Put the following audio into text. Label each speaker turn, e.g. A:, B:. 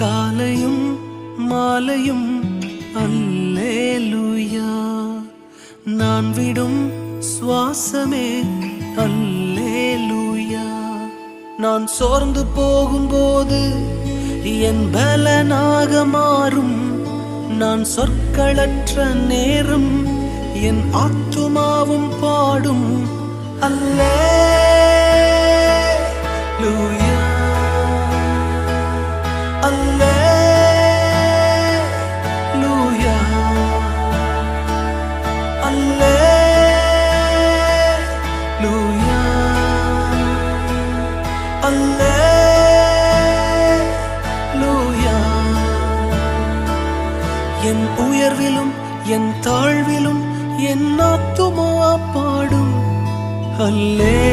A: காலையும் மாலையும் அல்லேலூயா. நான் விடும் சுவாசமே அல்லேலூயா. நான் சோர்ந்து போகும்போது என் பலனாக மாறும். நான் சொற்களற்ற நேரம் என் ஆத்துமாவும் பாடும் அல்ல. அல்லேலூயா அல்லேலூயா அல்லேலூயா என் உயர்விலும் என் தாழ்விலும் என் ஆத்துமா பாடும். அல்லே